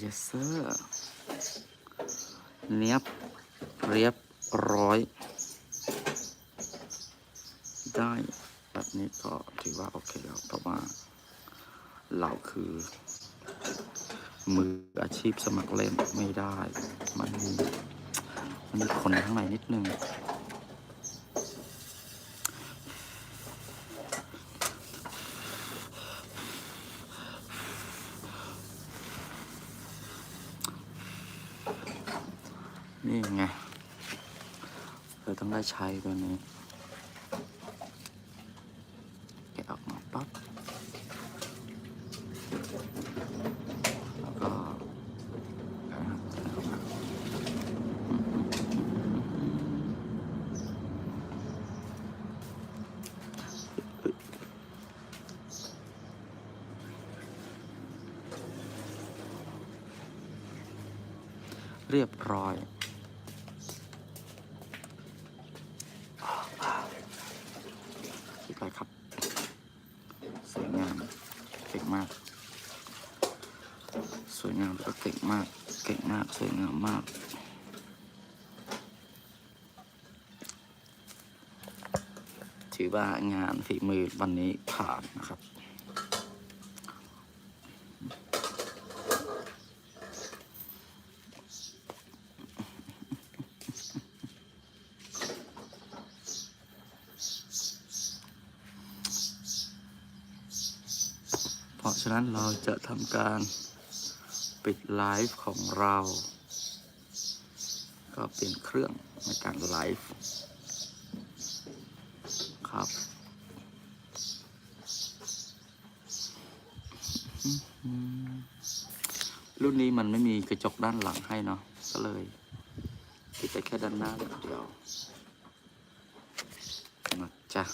yes sir เนียบเรียบร้อย ได้แบบนี้ก็ถือว่าโอเคแล้วเพราะว่าเราคือ มืออาชีพสมัครเล่นไม่ได้ มันมีมันมีคนข้างในนิดนึง นี่ไง เราต้องได้ใช้ตัวนี้ แกะออกมาปั๊บ แล้วก็ เรียบร้อยคิดไปครับ สวยงาม เก่งมาก สวยงามแล้วก็เก่งมาก เก่งมาก สวยงามมากถือว่างานฝีมือวันนี้ผ่านนะครับ เพราะ ฉะนั้นเราจะทำการปิดไลฟ์ของเรา ก็เป็นเครื่องในการไลฟ์ครับ รุ่นนี้มันไม่มีกระจกด้านหลังให้เนาะก็เลยติดไปแค่ด้านหน้าเดียวนะจ๊ะ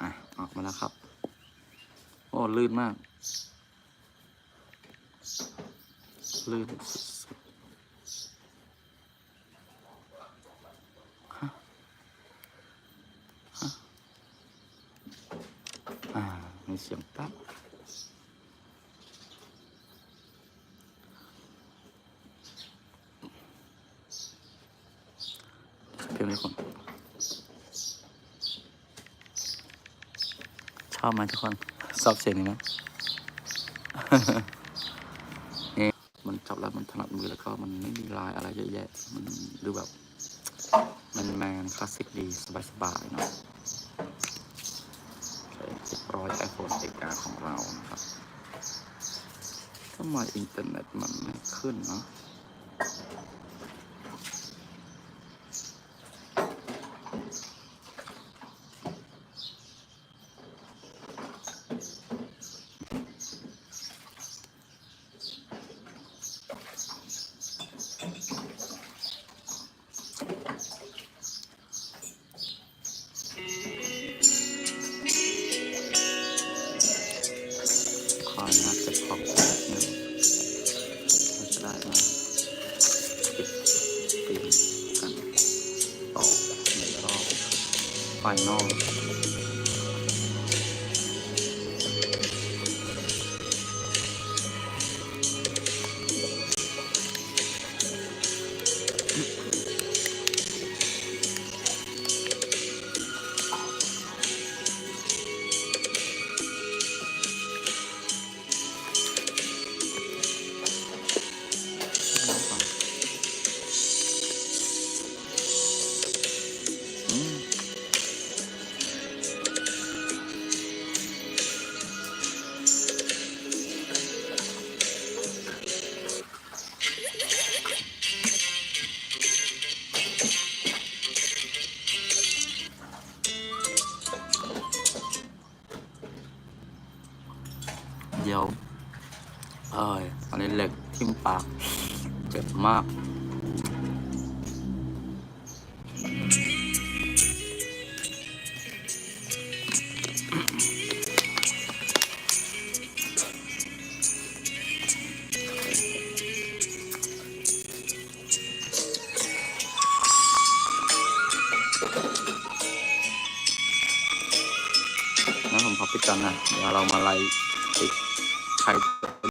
อะ ออกมาแล้วครับ โอ้ ลื่นมาก ลื่นสุดฮะฮะอ่า มีเสียงปั๊บเพียงนี้คนชอบไหมทุกคน ชอบเสียงนี้ไห มนี่มันจับแล้วมันถนัดมือแล้วก็มันไม่มีลายอะไรเยอะแยะ มันดูแบบมันแมนคลาสสิกดี สบายๆเนาะสิบร้อยไอโฟนเอกาของเรานะครับทำไมอินเทอร์เน็ตมันไม่ขึ้นเนาะ คอยนัดเก็บของแป๊บหนึ่งเราจะได้มาปิดปีนกันต่อในรอบไฟนอล ดี๋ยวเอ้ยอันนี้เหล็กทิ่มปาก เจ็บมากงั้นผมขอปิดก่อนนะ เดี๋ยวเรามาไล่ปิด type